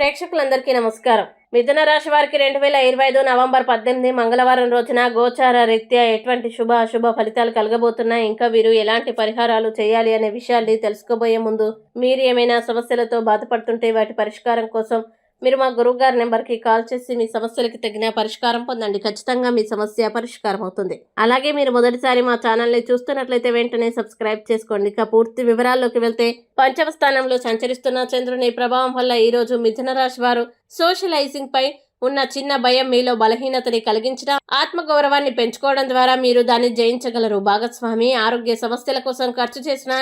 ప్రేక్షకులందరికీ నమస్కారం. మిథున రాశి వారికి రెండు వేల ఇరవై ఐదు నవంబర్ పద్దెనిమిది మంగళవారం రోజున గోచార రీత్యా ఎటువంటి శుభ అశుభ ఫలితాలు కలగబోతున్నాయి? ఇంకా వీరు ఎలాంటి పరిహారాలు చేయాలి అనే విషయాల్ని తెలుసుకోబోయే ముందు మీరు ఏమైనా సమస్యలతో బాధపడుతుంటే వాటి పరిష్కారం కోసం మీరు మా గురువుగారి నెంబర్కి కాల్ చేసి మీ సమస్యలకు తగిన పరిష్కారం పొందండి. ఖచ్చితంగా మీ సమస్య పరిష్కారం అవుతుంది. అలాగే మీరు మొదటిసారి మా ఛానల్ని చూస్తున్నట్లయితే వెంటనే సబ్స్క్రైబ్ చేసుకోండి. ఇక పూర్తి వివరాల్లోకి వెళ్తే పంచమ స్థానంలో సంచరిస్తున్న చంద్రుని ప్రభావం వల్ల ఈరోజు మిథున రాశి వారు సోషలైజింగ్ పై ఉన్న చిన్న భయం మీలో బలహీనతని కలిగించడం ఆత్మగౌరవాన్ని పెంచుకోవడం ద్వారా మీరు దాన్ని జయించగలరు. భాగస్వామి ఆరోగ్య సమస్యల కోసం ఖర్చు చేసిన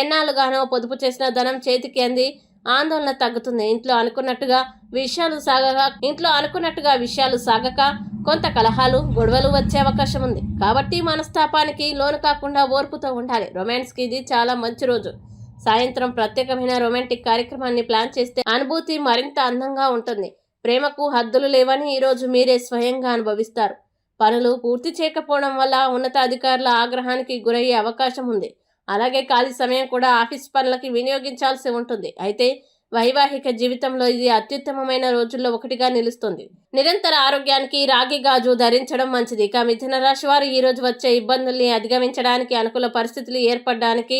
ఎన్నాళ్ళుగానో పొదుపు చేసిన ధనం చేతికి అంది. ఆందోళన తగ్గుతుంది. ఇంట్లో అనుకున్నట్టుగా విషయాలు సాగక ఇంట్లో అనుకున్నట్టుగా విషయాలు సాగక కొంత కలహాలు గొడవలు వచ్చే అవకాశం ఉంది. కాబట్టి మనస్తాపానికి లోను కాకుండా ఓర్పుతో ఉండాలి. రొమాన్స్కి ఇది చాలా మంచి రోజు. సాయంత్రం ప్రత్యేకమైన రొమాంటిక్ కార్యక్రమాన్ని ప్లాన్ చేస్తే అనుభూతి మరింత అందంగా ఉంటుంది. ప్రేమకు హద్దులు లేవని ఈరోజు మీరే స్వయంగా అనుభవిస్తారు. పనులు పూర్తి చేయకపోవడం వల్ల ఉన్నతాధికారుల ఆగ్రహానికి గురయ్యే అవకాశం ఉంది. అలాగే ఖాళీ సమయం కూడా ఆఫీస్ పనులకి వినియోగించాల్సి ఉంటుంది. అయితే వైవాహిక జీవితంలో ఇది అత్యుత్తమమైన రోజుల్లో ఒకటిగా నిలుస్తుంది. నిరంతర ఆరోగ్యానికి రాగి గాజు ధరించడం మంచిది. ఇక మిథున రాశి వారు ఈ రోజు వచ్చే ఇబ్బందుల్ని అధిగమించడానికి అనుకూల పరిస్థితులు ఏర్పడడానికి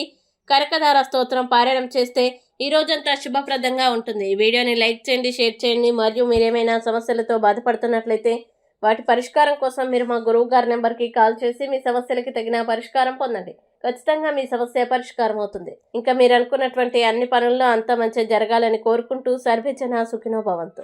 కరకధార స్తోత్రం పారాయణం చేస్తే ఈ రోజంతా శుభప్రదంగా ఉంటుంది. ఈ వీడియోని లైక్ చేయండి షేర్ చేయండి. మరియు మీరేమైనా సమస్యలతో బాధపడుతున్నట్లయితే వాటి పరిష్కారం కోసం మీరు మా గురువు గారి నెంబర్కి కాల్ చేసి మీ సమస్యలకి తగిన పరిష్కారం పొందండి. ఖచ్చితంగా మీ సమస్య పరిష్కారం అవుతుంది. ఇంకా మీరు అనుకున్నటువంటి అన్ని పనుల్లో అంత మంచి జరగాలని కోరుకుంటూ సర్వేజన సుఖినో భవంతు.